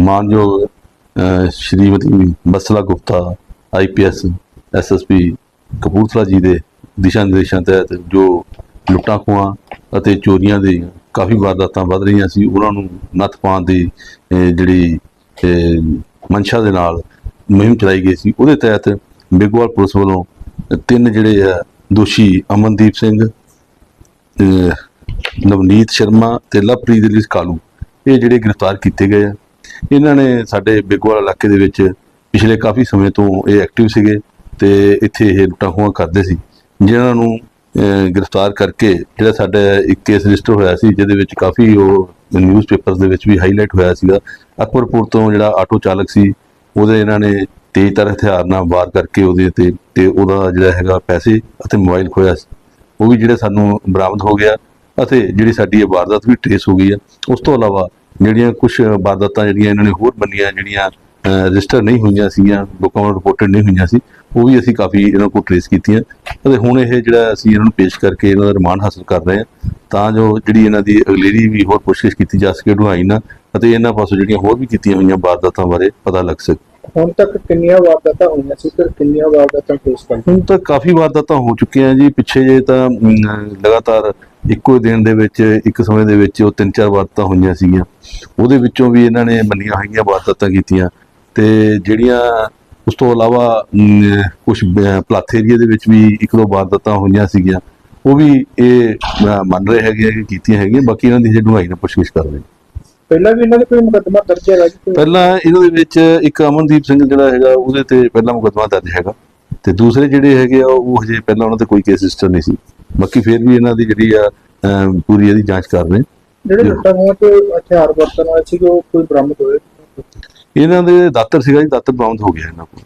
ਮਾਨਯੋਗ Shrimati Basla Gupta IPS SSP Kapurthala ji ਦੇ ਦਿਸ਼ਾ ਨਿਰਦੇਸ਼ਾਂ ਤਹਿਤ ਜੋ ਲੁੱਟਾਂ ਖੋਹਾਂ ਅਤੇ ਚੋਰੀਆਂ ਦੇ ਕਾਫੀ ਵਾਰਦਾਤਾਂ ਵੱਧ ਰਹੀਆਂ ਸੀ ਉਹਨਾਂ ਨੂੰ ਨੱਥ ਪਾਉਣ ਦੀ ਜਿਹੜੀ ਅਹ, ਮਨਸ਼ਾ ਦੇ ਨਾਲ ਮੁਹਿੰਮ ਚਲਾਈ ਗਈ ਸੀ। ਉਹਦੇ ਤਹਿਤ ਬਿਗਵਾਲ ਪੁਲਿਸ ਵੱਲੋਂ ਤਿੰਨ ਜਿਹੜੇ ਆ ਦੋਸ਼ੀ ਅਮਨਦੀਪ ਸਿੰਘ ਨਵਨੀਤ ਸ਼ਰਮਾ ਤੇ ਲਵਪ੍ਰੀਤ ਲਈ ਕਾਲੂ ਇਹ ਜਿਹੜੇ ਗ੍ਰਿਫਤਾਰ ਕੀਤੇ ਗਏ ਆ। ਇਹਨਾਂ ਨੇ ਸਾਡੇ ਬੇਗਵਾਲ ਇਲਾਕੇ ਦੇ ਵਿੱਚ ਪਿਛਲੇ ਕਾਫੀ ਸਮੇਂ ਤੋਂ ਇਹ ਐਕਟਿਵ ਸੀਗੇ ਤੇ ਇੱਥੇ ਇਹ ਲੁੱਟਾਂ ਖੋਹਾਂ ਕਰਦੇ ਸੀ। ਜਿਨ੍ਹਾਂ ਨੂੰ ਗ੍ਰਿਫਤਾਰ ਕਰਕੇ ਜਿਹੜਾ ਸਾਡਾ ਇੱਕ ਕੇਸ ਰਜਿਸਟਰ ਹੋਇਆ ਸੀ, ਜਿਹਦੇ ਵਿੱਚ ਕਾਫੀ ਉਹ ਨਿਊਜ਼ਪੇਪਰਸ ਦੇ ਵਿੱਚ ਵੀ ਹਾਈਲਾਈਟ ਹੋਇਆ ਸੀਗਾ। ਅਕਬਰਪੁਰ ਤੋਂ ਜਿਹੜਾ ਆਟੋ ਚਾਲਕ ਸੀ, ਉਹਦੇ ਇਹਨਾਂ ਨੇ ਤੇਜ਼ ਤੇਜ਼ਧਾਰ ਹਥਿਆਰ ਨਾਲ ਵਾਰ ਕਰਕੇ ਉਹਦੇ ਤੇ ਤੇ ਉਹਦਾ ਜਿਹੜਾ ਹੈਗਾ ਪੈਸੇ ਅਤੇ ਮੋਬਾਈਲ ਖੋਇਆ ਸੀ। ਉਹ ਵੀ ਜਿਹੜਾ ਸਾਨੂੰ ਬਰਾਮਦ ਹੋ ਗਿਆ। ਅਤੇ ਜਿਹੜੀ ਸਾਡੀ ਇਹ ਵਾਰਦਾਤ ਵੀ ਟ੍ਰੇਸ ਹੋ ਗਈ ਆ, ਉਸ ਤੋਂ ਇਲਾਵਾ ਜਿਹੜੀਆਂ ਕੁਝ ਵਾਰਦਾਤਾਂ ਜਿਹੜੀਆਂ ਇਹਨਾਂ ਨੇ ਹੋਰ ਬੰਨੀਆਂ ਜਿਹੜੀਆਂ ਰਜਿਸਟਰ ਨਹੀਂ ਹੋਈਆਂ ਸੀਗੀਆਂ, ਲੋਕਾਂ ਨੂੰ ਰਿਪੋਰਟਡ ਨਹੀਂ ਹੋਈਆਂ ਸੀ, ਉਹ ਵੀ ਅਸੀਂ ਕਾਫੀ ਇਹਨਾਂ ਕੋਲ ਟ੍ਰੇਸ ਕੀਤੀਆਂ। ਅਤੇ ਹੁਣ ਇਹ ਜਿਹੜਾ ਅਸੀਂ ਇਹਨਾਂ ਨੂੰ ਪੇਸ਼ ਕਰਕੇ ਇਹਨਾਂ ਦਾ ਰਿਮਾਂਡ ਹਾਸਲ ਕਰ ਰਹੇ ਹਾਂ, ਤਾਂ ਜੋ ਜਿਹੜੀ ਇਹਨਾਂ ਦੀ ਅਗਲੇਰੀ ਵੀ ਹੋਰ ਕੋਸ਼ਿਸ਼ ਕੀਤੀ ਜਾ ਸਕੇ ਢੁਆਈ ਨਾ ਅਤੇ ਇਹਨਾਂ ਪਾਸੋਂ ਜਿਹੜੀਆਂ ਹੋਰ ਵੀ ਕੀਤੀਆਂ ਹੋਈਆਂ ਵਾਰਦਾਤਾਂ ਬਾਰੇ ਪਤਾ ਲੱਗ ਸਕੇ। ਹੁਣ ਤੱਕ ਕਿੰਨੀਆਂ ਵਾਰਦਾਤਾਂ ਹੋਈਆਂ ਸੀ ਤੇ ਕਿੰਨੀਆਂ ਵਾਰਦਾਤਾਂ ਫੇਸ ਕਰ ਹੁਣ ਤਾਂ ਕਾਫੀ ਵਾਰਦਾਤਾਂ ਹੋ ਚੁੱਕੀਆਂ ਜੀ। ਪਿੱਛੇ ਜੇ ਤਾਂ ਲਗਾਤਾਰ ਇੱਕੋ ਦਿਨ ਦੇ ਵਿੱਚ, ਇੱਕ ਸਮੇਂ ਦੇ ਵਿੱਚ ਉਹ ਤਿੰਨ ਚਾਰ ਵਾਰਦਾਤਾਂ ਹੋਈਆਂ ਸੀਗੀਆਂ। ਉਹਦੇ ਵਿੱਚੋਂ ਵੀ ਇਹਨਾਂ ਨੇ ਮੰਨੀਆਂ ਹੋਈਆਂ ਵਾਰਦਾਤਾਂ ਕੀਤੀਆਂ। ਤੇ ਜਿਹੜੀਆਂ ਉਸ ਤੋਂ ਇਲਾਵਾ ਕੁਝ ਪਲਾਥ ਏਰੀਆ ਦੇ ਵਿੱਚ ਵੀ ਇੱਕ ਦੋ ਵਾਰਦਾਤਾਂ ਹੋਈਆਂ ਸੀਗੀਆਂ। ਉਹ ਵੀ ਇਹ ਮੰਨ ਰਹੇ ਹੈਗੇ ਆ ਕਿ ਕੀਤੀਆਂ ਹੈਗੀਆਂ। ਬਾਕੀ ਇਹਨਾਂ ਦੀ ਜੇ ਢੁਆਈ ਨਾਲ ਪੁੱਛਗਿੱਛ ਕਰ ਰਹੇ ਹਾਂ। ਪਹਿਲਾਂ ਵੀ ਇਹਨਾਂ ਦੇ ਕੋਈ ਮੁਕੱਦਮਾ ਦਰਜ ਹੈਗਾ ਜੀ ਕੋਈ? ਪਹਿਲਾਂ ਇਹਨਾਂ ਦੇ ਵਿੱਚ ਇੱਕ ਅਮਨਦੀਪ ਸਿੰਘ ਜਿਹੜਾ ਹੈਗਾ ਉਹਦੇ ਤੇ ਪਹਿਲਾ ਮੁਕੱਦਮਾ ਦਰਜ ਹੈਗਾ ਤੇ ਦੂਸਰੇ ਜਿਹੜੇ ਹੈਗੇ ਆ ਉਹ ਹਜੇ ਪਹਿਲਾਂ ਉਹਨਾਂ ਤੇ ਕੋਈ ਕੇਸ ਰਜਿਸਟਰ ਨਹੀਂ ਸੀ ਬਾਕੀ ਫਿਰ ਵੀ ਇਹਨਾਂ ਦੀ ਜਿਹੜੀ ਆ ਅਮ, ਪੂਰੀ ਇਹਦੀ ਜਾਂਚ ਕਰ ਰਹੇ ਜਿਹੜੇ। ਲੁੱਟਾਂ ਹੋਣ ਤੇ ਹਥਿਆਰ ਵਰਤਣ ਵਾਲੇ ਸੀ ਉਹ ਕੋਈ ਬਰਾਮਦ ਹੋਏ ਇਹਨਾਂ ਦੇ ਦਾਤਰ ਸੀਗਾ ਜੀ ਦਾਤਰ ਬਰਾਮਦ ਹੋ ਗਿਆ ਇਹਨਾਂ ਕੋਲ